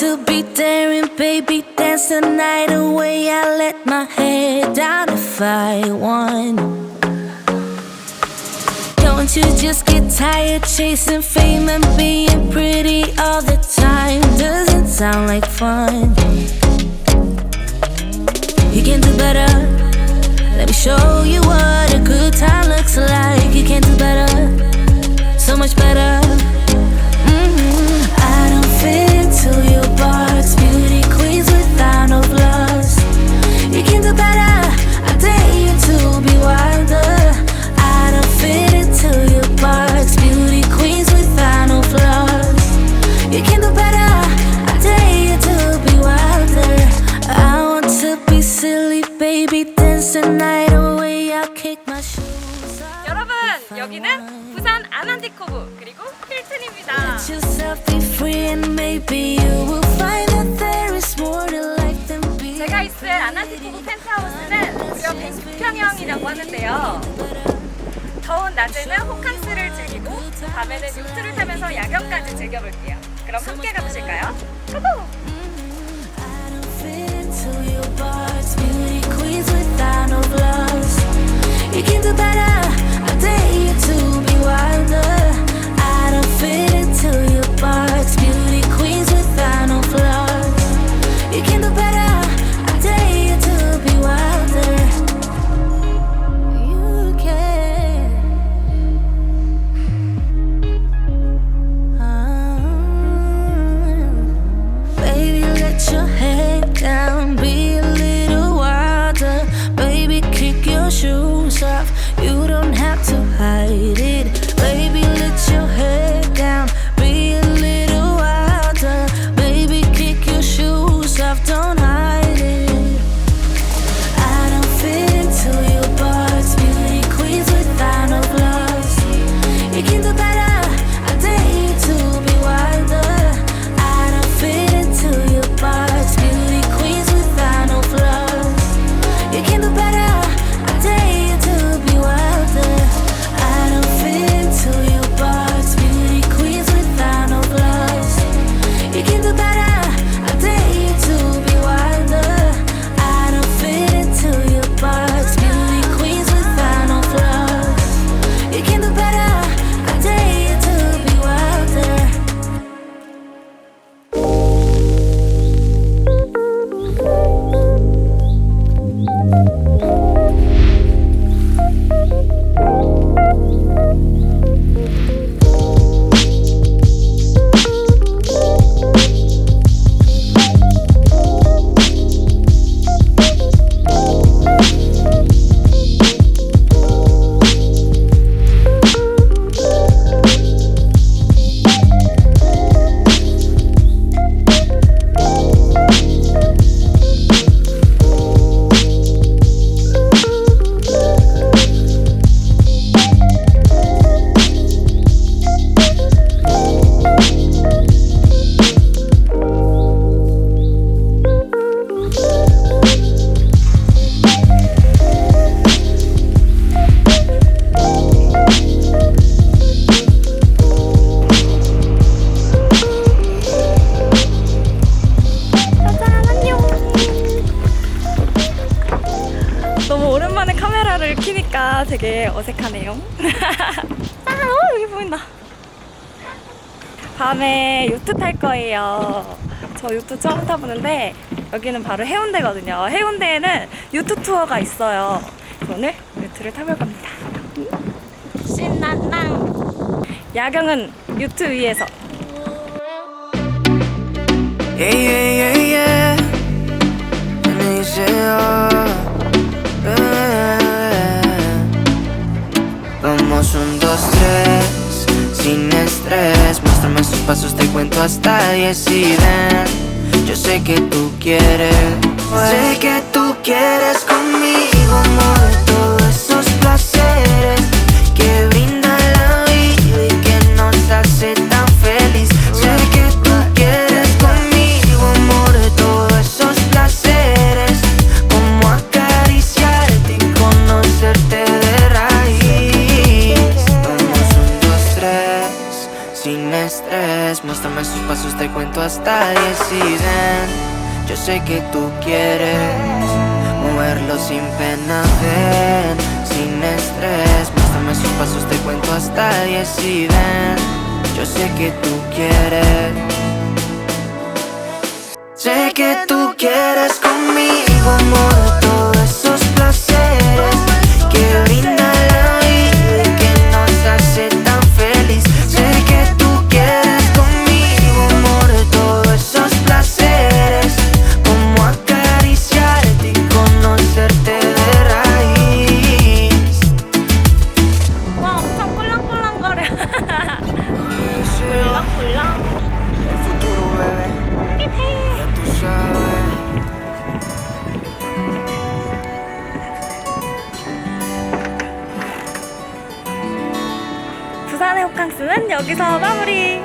to be daring, baby. Dance the night away. I let my head down if I want. Don't you just get tired chasing fame and being pretty all the time? Doesn't sound like fun. You can do better. Let me show you what a good time looks like. You can do better, so much better. 여러분 여기는. 부산 아난디코브 그리고 힐튼입니다. 제가 있을 아난디코브 펜트하우스는 무려 106평형이라고 하는데요. 더운 낮에는 호캉스를 즐기고 밤에는 요트를 타면서 야경까지 즐겨볼게요. 그럼 함께 가보실까요? 되게 어색하네요. 아 어, 여기 보인다. 밤에 요트 탈 거예요. 저 요트 처음 타보는데 여기는 바로 해운대거든요. 해운대에는 요트 투어가 있어요. 오늘 요트를 타볼 겁니다. 신난낭 야경은 요트 위에서. Yeah, yeah, yeah, yeah. Sin estrés. Muéstrame esos pasos, te cuento hasta diez y ven. Yo sé que tú quieres, sé que tú quieres Muéstrame sus pasos, te cuento hasta ven. Yo sé que tú quieres moverlo sin pena, ven, sin estrés. Muéstrame sus pasos, te cuento hasta ven. Yo sé que tú quieres. Sé que tú quieres conmigo, amor, 부산의 호캉스는 여기서 마무리.